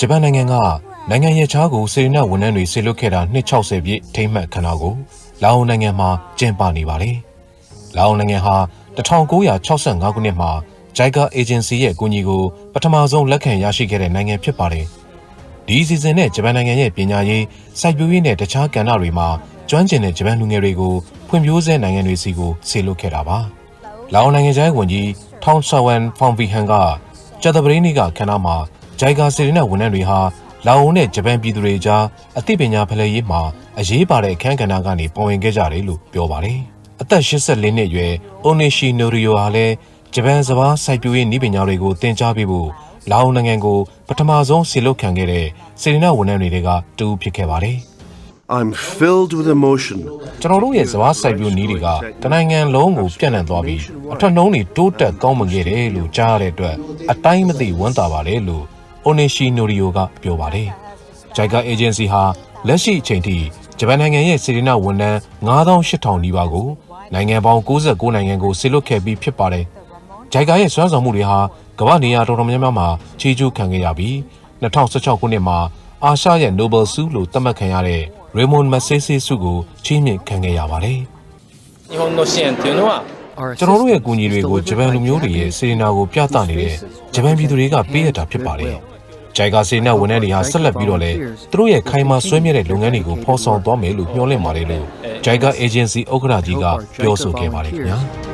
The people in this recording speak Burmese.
ဂျပန်နိုင်ငံကနိုင်ငံရဲ့ချားကိုစေရနာဝန်ထမ်းတွေဆေလွတ်ခဲ့တာ260ပြည့်ထိမ့်မှတ်ခန္ဓာကိုလာအိုနိုင်ငံမှာကျင်းပနေပါတယ်။လာအိုနိုင်ငံဟာ1965ခုနှစ်မှာ JICA Agency ရဲ့အကူအညီကိုပထမဆုံးလက်ခံရရှိခဲ့တဲ့နိုင်ငံဖြစ်ပါတယ်။ဒီအစီအစဉ်နဲ့ဂျပန်နိုင်ငံရဲ့ပညာရေးစိုက်ပျိုးရေးနဲ့တခြားကဏ္ဍတွေမှာကျွမ်းကျင်တဲ့ဂျပန်လူငယ်တွေကိုဖွံ့ဖြိုးဆဲနိုင်ငံတွေစီကိုဆေလွတ်ခဲ့တာပါ။လာအိုနိုင်ငံခြားရေးဝန်ကြီးထောင်ဆာဝန်ဖောင်ဗီဟန်ကကြာသပတေးနေ့ကခန္ဓာမှာ ဂျိုင်ကာစီရီနာဝန်ထမ်းတွေဟာလာအိုနဲ့ဂျပန်ပြည်သူတွေကြားအသိပညာဖလှယ်ရေးမှာအရေးပါတဲ့အခန်းကဏ္ဍကနေပါဝင်ခဲ့ကြတယ်လို့ပြောပါတယ်။အသက်84နှစ်အရွယ်အိုနေရှီနိုရီယိုဟာလည်းဂျပန်စဘာစိုက်ပျိုးရေးနည်းပညာတွေကိုသင်ကြားပေးဖို့လာအိုနိုင်ငံကိုပထမဆုံးဆီလုတ်ခံခဲ့တဲ့စီရီနာဝန်ထမ်းတွေကတူဖြစ်ခဲ့ပါတယ်။ I'm filled with emotion. ကျွန်တော်တို့ရဲ့စဘာစိုက်ပျိုးနည်းတွေကတနိုင်ငံလုံးကိုပြန့်နှံ့သွားပြီးအထွတ်နှုံးတွေတိုးတက်ကောင်းမွန်ခဲ့တယ်လို့ကြားရတဲ့အတွက်အတိုင်းမသိဝမ်းသာပါတယ်လို့ အိုနေရှီနိုရီယိုကပြောပါတယ်။ JICA Agency ဟာလက်ရှိအချိန်ထိဂျပန်နိုင်ငံရဲ့စေရနာဝန်ထမ်း9800နီးပါးကိုနိုင်ငံပေါင်း69နိုင်ငံကိုဆေလွတ်ခဲ့ပြီးဖြစ်ပါတယ်။ JICA ရဲ့စွမ်းဆောင်မှုတွေဟာကမ္ဘာနေရာတော်တော်များများမှာချီးကျူးခံခဲ့ရပြီး2016ခုနှစ်မှာအာရှရဲ့ Nobel ဆုလို့သတ်မှတ်ခံရတဲ့ Raymond Magsaysay ဆုကိုချီးမြှင့်ခံခဲ့ရပါတယ်။ 日本の支援っていうのは ကျွန်တော်တို့ရဲ့အကူအညီတွေကိုဂျပန်လူမျိုးတွေရဲ့စေနာကိုပြသနေတဲ့ဂျပန်ပြည်သူတွေကပေးရတာဖြစ်ပါတယ်။ ဂျိုင်ကာစေနာဝန်ထမ်းတွေဟာဆက်လက်ပြီးတော့လည်းသူတို့ရဲ့ခိုင်မာဆွေးမြဲတဲ့လုပ်ငန်းတွေကိုဖော်ဆောင်သွားမယ်လို့မျှော်လင့်ပါတယ်လို့ဂျိုင်ကာ agency ဥက္ကဋ္ဌကြီးကပြောဆိုခဲ့ပါတယ်ခင်ဗျာ။